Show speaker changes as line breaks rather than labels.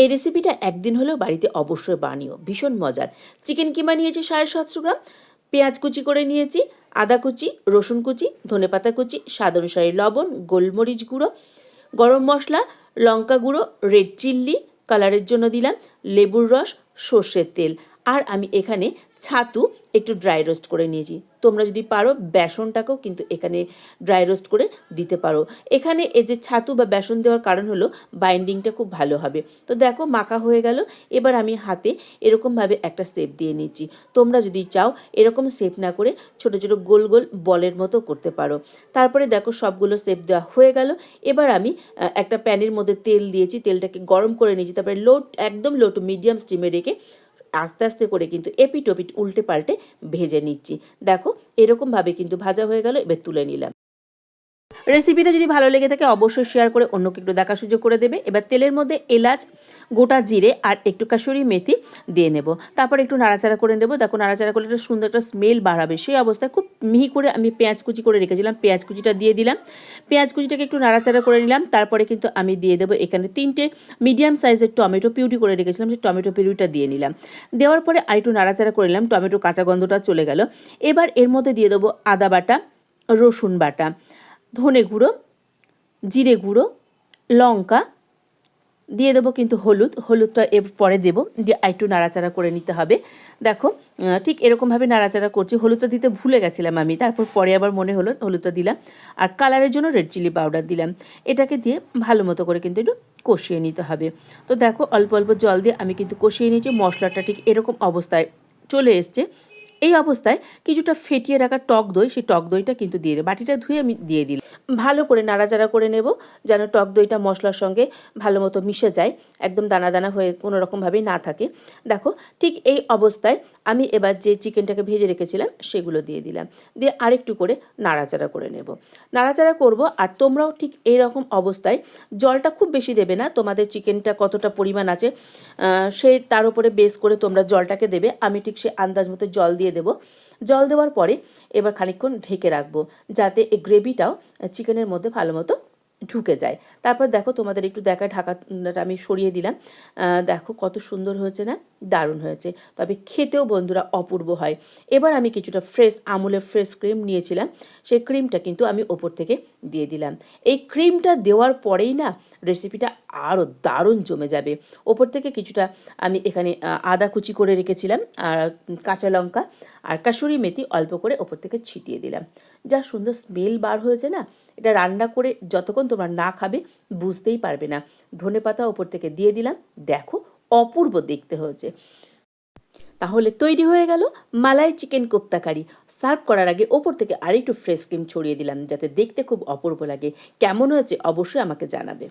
এই রেসিপিটা একদিন হলেও বাড়িতে অবশ্যই বানিও। ভীষণ মজার। চিকেন কিমা নিয়েছি সাড়ে সাতশো গ্রাম। পেঁয়াজ কুচি করে নিয়েছি, আদা কুচি, রসুন কুচি, ধনেপাতা কুচি, স্বাদ অনুসারে লবণ, গোলমরিচ গুঁড়ো, গরম মশলা, লঙ্কা গুঁড়ো রেড চিল্লি কালারের জন্য দিলাম, লেবুর রস, সর্ষের তেল। আর আমি এখানে ছাতু একটু ড্রাই রোস্ট করে নিয়েছি। তোমরা যদি পারো বেসনটাকেও কিন্তু এখানে ড্রাই রোস্ট করে দিতে পারো। এখানে এই যে ছাতু বা বেসন দেওয়ার কারণ হলো বাইন্ডিংটা খুব ভালো হবে। তো দেখো মাখা হয়ে গেল, এবার আমি হাতে এরকমভাবে একটা শেপ দিয়ে নিচ্ছি। তোমরা যদি চাও এরকম শেপ না করে ছোট ছোট গোল গোল বলের মতো করতে পারো। তারপরে দেখো সবগুলো শেপ দেওয়া হয়ে গেল। এবার আমি একটা প্যানের মধ্যে তেল দিয়েছি। তেলটাকে গরম করে নিয়েছি। তারপরে লো, একদম লো টু মিডিয়াম স্টিমে রেখে আস্তে আস্তে করে কিন্তু এপিট ওপিট উল্টে পাল্টে ভেজে নিচ্ছি। দেখো, এরকমভাবে কিন্তু ভাজা হয়ে গেল, এবার তুলে নিলাম। রেসিপিটা যদি ভালো লেগে থাকে, অবশ্যই শেয়ার করে অন্যকে একটু দেখা সুযোগ করে দেবে। এবার তেলের মধ্যে এলাচ, গোটা জিরে আর একটু কাসুরি মেথি দিয়ে নেব। তারপর একটু নাড়াচাড়া করে নেব। দেখো, নাড়াচাড়া করলে একটা সুন্দর একটা স্মেল বাড়াবে। সেই অবস্থায় খুব মিহি করে আমি পেঁয়াজ কুচি করে রেখেছিলাম। পেঁয়াজ কুচিটা দিয়ে দিলাম। পেঁয়াজ কুচিটাকে একটু নাড়াচাড়া করে নিলাম। তারপরে কিন্তু আমি দিয়ে দেবো এখানে তিনটে মিডিয়াম সাইজের টমেটো পিউরি করে রেখেছিলাম। সেই টমেটো পিউরিটা দিয়ে নিলাম। দেওয়ার পরে আর একটু নাড়াচাড়া করে নিলাম। টমেটো কাঁচা গন্ধটা চলে গেল। এবার এর মধ্যে দিয়ে দেবো আদা বাটা, রসুন বাটা। ধনে গুঁড়ো, জিরে গুঁড়ো, লঙ্কা, দিয়ে দেবো কিন্তু হলুদ। হলুদটা এর পরে দেবো, দিয়ে একটু নাড়াচাড়া করে নিতে হবে। দেখো ঠিক এরকমভাবে নাড়াচাড়া করছি। হলুদটা দিতে ভুলে গেছিলাম আমি, তারপর পরে আবার মনে হলো হলুদটা দিলাম। আর কালারের জন্য রেড চিলি পাউডার দিলাম। এটাকে দিয়ে ভালো মতো করে কিন্তু একটু কষিয়ে নিতে হবে। তো দেখো, অল্প অল্প জল দিয়ে আমি কিন্তু কষিয়ে নিয়েছি। মশলাটা ঠিক এরকম অবস্থায় চলে এসছে। এই অবস্থায় কিছুটা ফেটিয়ে রাখা টক দই, সেই টক দইটা কিন্তু দিয়ে বাটিটা ধুয়ে আমি দিয়ে দিলাম। ভালো করে নাড়াচাড়া করে নেব যেন টক দইটা মশলার সঙ্গে ভালো মতো মিশে যায়, একদম দানা দানা হয়ে কোনো রকমভাবেই না থাকে। দেখো, ঠিক এই অবস্থায় আমি এবার যে চিকেনটাকে ভেজে রেখেছিলাম সেগুলো দিয়ে দিলাম। দিয়ে আরেকটু করে নাড়াচাড়া করে নেব। নাড়াচাড়া করব আর তোমরাও ঠিক এই রকম অবস্থায় জলটা খুব বেশি দেবে না, তোমাদের চিকেনটা কতটা পরিমাণ আছে সেই তার উপরে বেস করে তোমরা জলটাকে দেবে। আমি ঠিক সে আন্দাজ মতো জল দিয়ে দেবো। জল দেওয়ার পরে এবার খানিকক্ষণ ঢেকে রাখব, যাতে এই গ্রেভিটাও চিকেনের মধ্যে ভালো মতো ঢুকে যায়। তারপর দেখো তোমাদের একটু দেখা, ঢাকাটা আমি সরিয়ে দিলাম। দেখো কত সুন্দর হয়েছে না? দারুণ হয়েছে। তবে খেতেও বন্ধুরা অপূর্ব হয়। এবার আমি কিছুটা ফ্রেশ আমুলের ফ্রেশ ক্রিম নিয়েছিলাম। সেই ক্রিমটা কিন্তু আমি ওপর থেকে দিয়ে দিলাম। এই ক্রিমটা দেওয়ার পরেই না রেসিপিটা আরও দারুণ জমে যাবে। ওপর থেকে কিছুটা আমি এখানে আদা কুচি করে রেখেছিলাম, আর কাঁচা লঙ্কা আর কাসুরি মেথি অল্প করে ওপর থেকে ছিটিয়ে দিলাম। যা সুন্দর স্মেল বার হয়েছে না, এটা রান্না করে যতক্ষণ তোমরা না খাবে, বুঝতেই পারবে না। ধনে পাতা ওপর থেকে দিয়ে দিলাম, দেখো অপূর্ব দেখতে হয়েছে। তাহলে তৈরি হয়ে গেল malai chicken kofta curry. Serve করার আগে ওপর থেকে আরেকটু ফ্রেশ ক্রিম ছড়িয়ে দিলাম, যাতে দেখতে খুব অপূর্ব লাগে। কেমন হয়েছে অবশ্যই আমাকে জানাবে।